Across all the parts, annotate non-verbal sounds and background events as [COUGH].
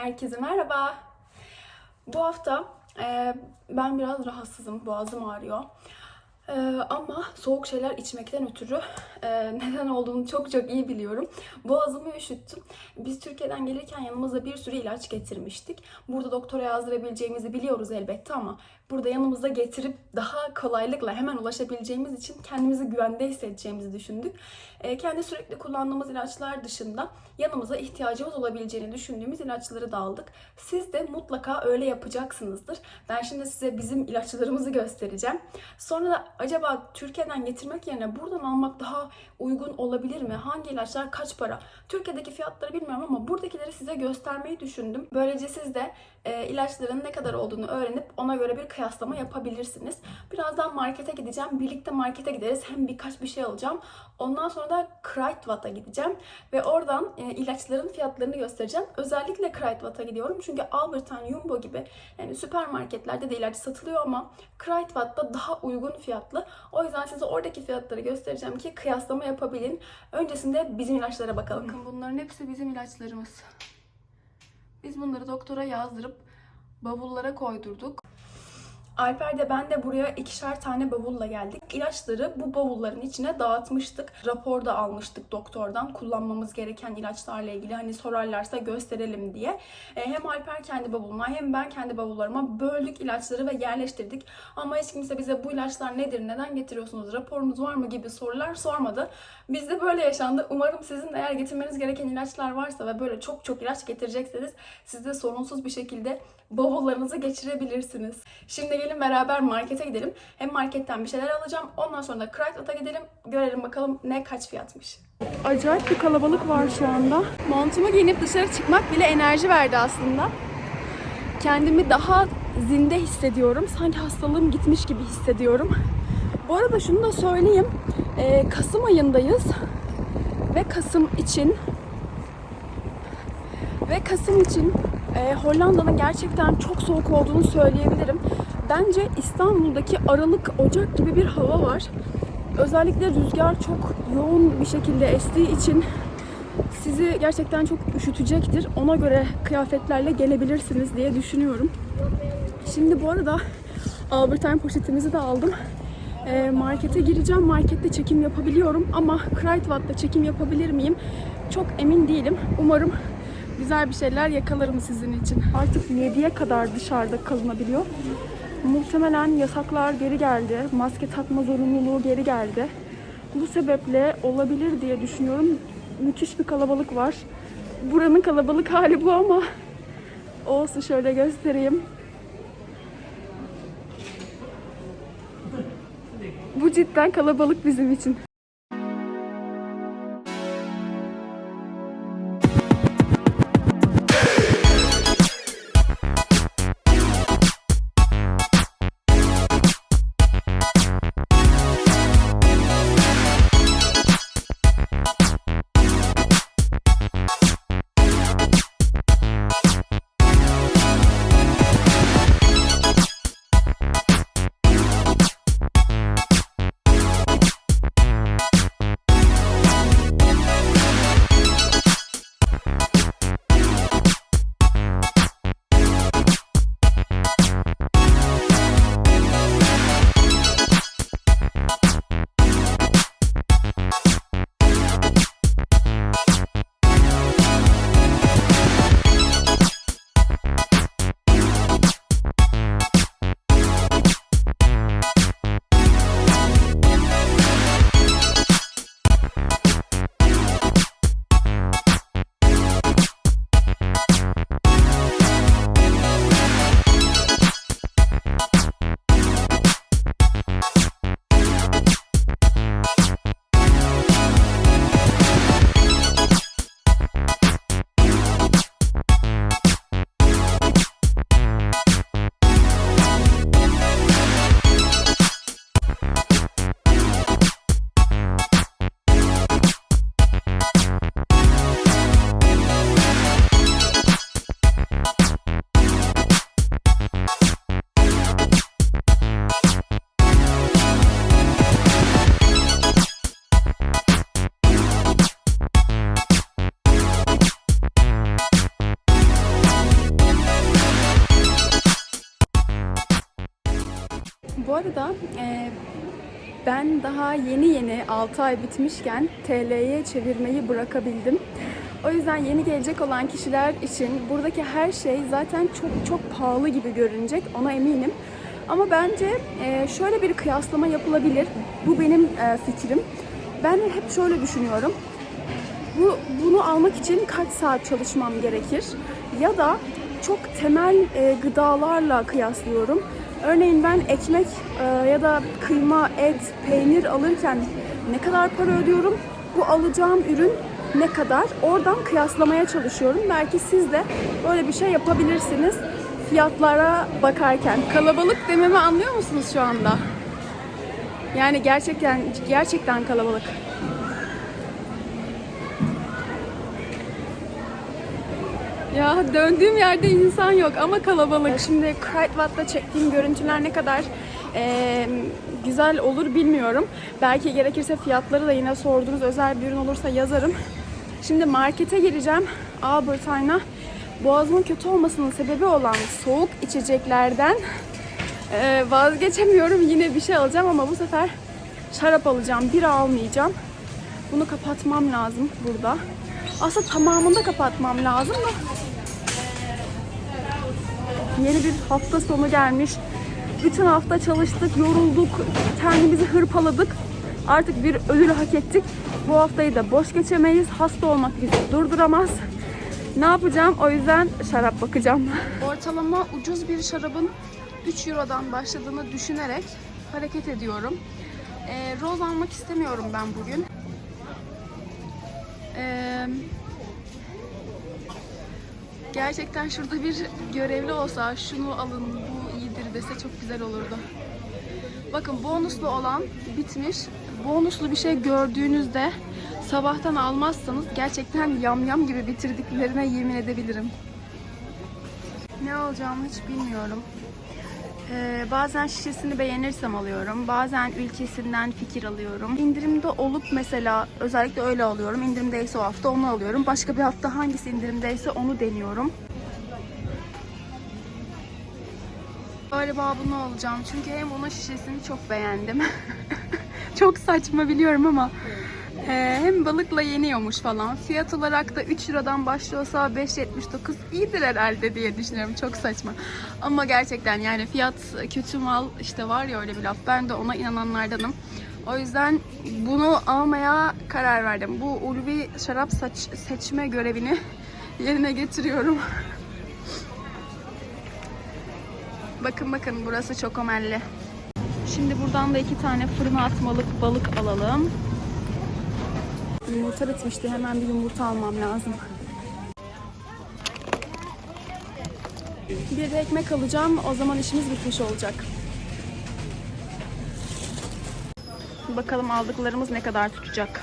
Herkese merhaba. Bu hafta e, ben biraz rahatsızım, boğazım ağrıyor. E, ama soğuk şeyler içmekten ötürü e, neden olduğunu çok çok iyi biliyorum. Boğazımı üşüttüm. Biz Türkiye'den gelirken yanımızda bir sürü ilaç getirmiştik. Burada doktora yazdırabileceğimizi biliyoruz elbette ama burada yanımızda getirip daha kolaylıkla hemen ulaşabileceğimiz için kendimizi güvende hissedeceğimizi düşündük. E, kendi sürekli kullandığımız ilaçlar dışında yanımıza ihtiyacımız olabileceğini düşündüğümüz ilaçları da aldık. Siz de mutlaka öyle yapacaksınızdır. Ben şimdi size bizim ilaçlarımızı göstereceğim. Sonra da acaba Türkiye'den getirmek yerine buradan almak daha uygun olabilir mi? Hangi ilaçlar kaç para? Türkiye'deki fiyatları bilmiyorum ama buradakileri size göstermeyi düşündüm. Böylece siz de e, ilaçların ne kadar olduğunu öğrenip ona göre bir kıyaslama yapabilirsiniz. Birazdan markete gideceğim. Birlikte markete gideriz. Hem birkaç bir şey alacağım. Ondan sonra da Kruidvat'a gideceğim. Ve oradan e, ilaçların fiyatlarını göstereceğim. Özellikle Kruidvat'a gidiyorum. Çünkü Albertine, Jumbo gibi yani süpermarketlerde de ilaç satılıyor ama Kruidvat'ta daha uygun fiyatlı. O yüzden size oradaki fiyatları göstereceğim ki kıyaslama yapabilin. Öncesinde bizim ilaçlara bakalım. Bakın bunların hepsi bizim ilaçlarımız. Biz bunları doktora yazdırıp bavullara koydurduk. Alper de ben de buraya ikişer tane bavulla geldik. İlaçları bu bavulların içine dağıtmıştık. Rapor da almıştık doktordan kullanmamız gereken ilaçlarla ilgili. Hani sorarlarsa gösterelim diye. E, hem Alper kendi bavuluna hem ben kendi bavullarıma böldük ilaçları ve yerleştirdik. Ama hiç kimse bize bu ilaçlar nedir, neden getiriyorsunuz, raporunuz var mı gibi sorular sormadı. Bizde böyle yaşandı. Umarım sizin eğer getirmeniz gereken ilaçlar varsa ve böyle çok çok ilaç getirecekseniz siz de sorunsuz bir şekilde bavullarınızı geçirebilirsiniz. Şimdi gelin beraber markete gidelim. Hem marketten bir şeyler alacağım. Ondan sonra da Kruidvat'a gidelim. Görelim bakalım ne kaç fiyatmış. Acayip bir kalabalık var şu anda. Montumu giyinip dışarı çıkmak bile enerji verdi aslında. Kendimi daha zinde hissediyorum. Sanki hastalığım gitmiş gibi hissediyorum. Bu arada şunu da söyleyeyim. Ee, Kasım ayındayız. Ve Kasım için ve Kasım için e, Hollanda'nın gerçekten çok soğuk olduğunu söyleyebilirim. Bence İstanbul'daki Aralık, Ocak gibi bir hava var. Özellikle rüzgar çok yoğun bir şekilde estiği için sizi gerçekten çok üşütecektir. Ona göre kıyafetlerle gelebilirsiniz diye düşünüyorum. Şimdi bu arada Albertine poşetimizi de aldım. E, markete gireceğim. Markette çekim yapabiliyorum ama Kruidvat'ta çekim yapabilir miyim? Çok emin değilim. Umarım güzel bir şeyler yakalarım sizin için. Artık 7'ye kadar dışarıda kalınabiliyor. Muhtemelen yasaklar geri geldi. Maske takma zorunluluğu geri geldi. Bu sebeple olabilir diye düşünüyorum. Müthiş bir kalabalık var. Buranın kalabalık hali bu ama olsun şöyle göstereyim. Bu cidden kalabalık bizim için. Arada e, ben daha yeni yeni 6 ay bitmişken TL'ye çevirmeyi bırakabildim. O yüzden yeni gelecek olan kişiler için buradaki her şey zaten çok çok pahalı gibi görünecek ona eminim. Ama bence e, şöyle bir kıyaslama yapılabilir. Bu benim e, fikrim. Ben hep şöyle düşünüyorum. Bu, bunu almak için kaç saat çalışmam gerekir? Ya da çok temel e, gıdalarla kıyaslıyorum. Örneğin ben ekmek e, ya da kıyma, et, peynir alırken ne kadar para ödüyorum? Bu alacağım ürün ne kadar? Oradan kıyaslamaya çalışıyorum. Belki siz de böyle bir şey yapabilirsiniz fiyatlara bakarken. Kalabalık dememi anlıyor musunuz şu anda? Yani gerçekten gerçekten kalabalık. Ya döndüğüm yerde insan yok ama kalabalık. Şimdi Kruidvat'ta çektiğim görüntüler ne kadar eee, güzel olur bilmiyorum. Belki gerekirse fiyatları da yine sorduğunuz özel bir ürün olursa yazarım. Şimdi markete gireceğim. Albertine'a boğazımın kötü olmasının sebebi olan soğuk içeceklerden eee, vazgeçemiyorum. Yine bir şey alacağım ama bu sefer şarap alacağım. Bira almayacağım. Bunu kapatmam lazım burada. Aslında tamamını da kapatmam lazım da. Yeni bir hafta sonu gelmiş. Bütün hafta çalıştık, yorulduk, kendimizi hırpaladık. Artık bir ödülü hak ettik. Bu haftayı da boş geçemeyiz. Hasta olmak bizi durduramaz. Ne yapacağım? O yüzden şarap bakacağım. [LAUGHS] Ortalama ucuz bir şarabın 3 Euro'dan başladığını düşünerek hareket ediyorum. Ee, roz almak istemiyorum ben bugün. Ee, gerçekten şurada bir görevli olsa şunu alın bu iyidir dese çok güzel olurdu. Bakın bonuslu olan bitmiş. Bonuslu bir şey gördüğünüzde sabahtan almazsanız gerçekten yamyam gibi bitirdiklerine yemin edebilirim. Ne alacağımı hiç bilmiyorum. Ee, bazen şişesini beğenirsem alıyorum. Bazen ülkesinden fikir alıyorum. İndirimde olup mesela özellikle öyle alıyorum. İndirimdeyse o hafta onu alıyorum. Başka bir hafta hangisi indirimdeyse onu deniyorum. Galiba bunu alacağım. Çünkü hem onun şişesini çok beğendim. [LAUGHS] çok saçma biliyorum ama e, hem balıkla yeniyormuş falan. Fiyat olarak da 3 liradan başlıyorsa 5.79 iyidir herhalde diye düşünüyorum. Çok saçma. Ama gerçekten yani fiyat kötü mal işte var ya öyle bir laf. Ben de ona inananlardanım. O yüzden bunu almaya karar verdim. Bu ulvi şarap saç, seçme görevini [LAUGHS] yerine getiriyorum. [LAUGHS] Bakın bakın burası çok omelli. Şimdi buradan da iki tane fırına atmalık balık alalım. Yumurta bitmişti. Hemen bir yumurta almam lazım. Bir de ekmek alacağım. O zaman işimiz bitmiş olacak. Bakalım aldıklarımız ne kadar tutacak.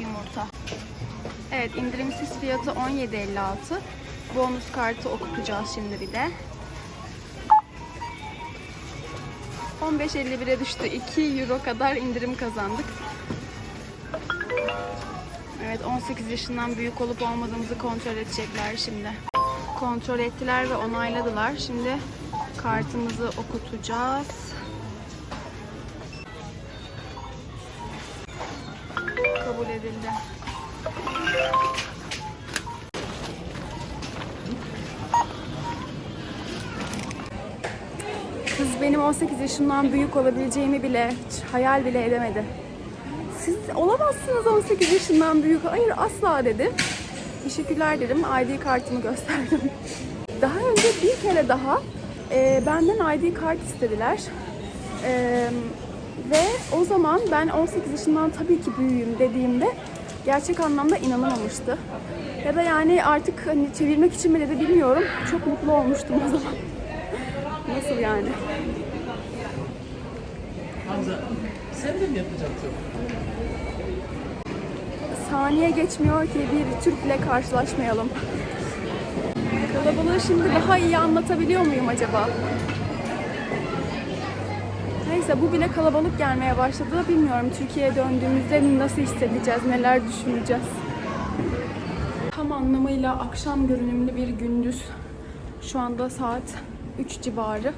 Yumurta. Evet indirimsiz fiyatı 17.56. Bonus kartı okutacağız şimdi bir de. 15.51'e düştü. 2 euro kadar indirim kazandık. Evet 18 yaşından büyük olup olmadığımızı kontrol edecekler şimdi. Kontrol ettiler ve onayladılar. Şimdi kartımızı okutacağız. Benim 18 yaşından büyük olabileceğimi bile hayal bile edemedi. Siz olamazsınız 18 yaşından büyük. Hayır asla dedi. Teşekkürler dedim. ID kartımı gösterdim. [LAUGHS] Daha önce bir kere daha e, benden ID kart istediler. E, ve o zaman ben 18 yaşından tabii ki büyüğüm dediğimde gerçek anlamda inanamamıştı. Ya da yani artık hani çevirmek için mi dedi bilmiyorum. Çok mutlu olmuştum o zaman. Nasıl yani? Hamza sen de mi yapacaksın? Saniye geçmiyor ki bir Türk'le karşılaşmayalım. Kalabalığı şimdi daha iyi anlatabiliyor muyum acaba? Neyse bu bile kalabalık gelmeye başladı. Bilmiyorum Türkiye'ye döndüğümüzde nasıl hissedeceğiz, neler düşüneceğiz. Tam anlamıyla akşam görünümlü bir gündüz. Şu anda saat 3 civarı.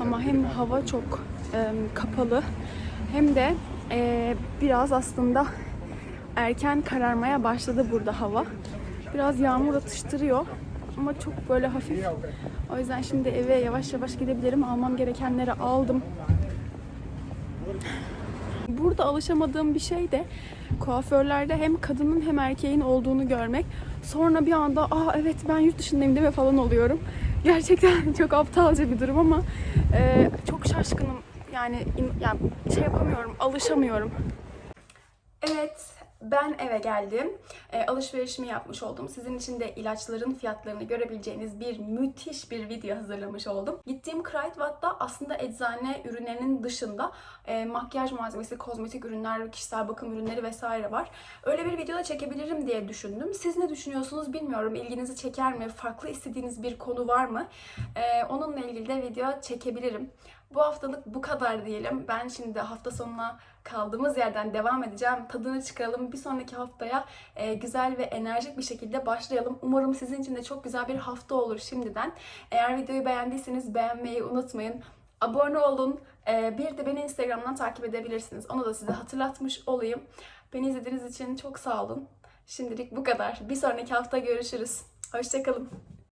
Ama hem hava çok e, kapalı hem de e, biraz aslında erken kararmaya başladı burada hava. Biraz yağmur atıştırıyor ama çok böyle hafif. O yüzden şimdi eve yavaş yavaş gidebilirim. Almam gerekenleri aldım. Burada alışamadığım bir şey de kuaförlerde hem kadının hem erkeğin olduğunu görmek. Sonra bir anda aa evet ben yurt dışındayım deme falan oluyorum. [LAUGHS] Gerçekten çok aptalca bir durum ama e, çok şaşkınım. Yani, in- yani şey yapamıyorum, alışamıyorum. Evet, ben eve geldim. E, alışverişimi yapmış oldum. Sizin için de ilaçların fiyatlarını görebileceğiniz bir müthiş bir video hazırlamış oldum. Gittiğim Kruidvat'ta aslında eczane ürünlerinin dışında e, makyaj malzemesi, kozmetik ürünler, kişisel bakım ürünleri vesaire var. Öyle bir video da çekebilirim diye düşündüm. Siz ne düşünüyorsunuz bilmiyorum. İlginizi çeker mi? Farklı istediğiniz bir konu var mı? E, onunla ilgili de video çekebilirim. Bu haftalık bu kadar diyelim. Ben şimdi hafta sonuna kaldığımız yerden devam edeceğim. Tadını çıkaralım. Bir sonraki haftaya e, güzel ve enerjik bir şekilde başlayalım. Umarım sizin için de çok güzel bir hafta olur şimdiden. Eğer videoyu beğendiyseniz beğenmeyi unutmayın. Abone olun. E, bir de beni Instagram'dan takip edebilirsiniz. Onu da size hatırlatmış olayım. Beni izlediğiniz için çok sağ olun. Şimdilik bu kadar. Bir sonraki hafta görüşürüz. Hoşçakalın.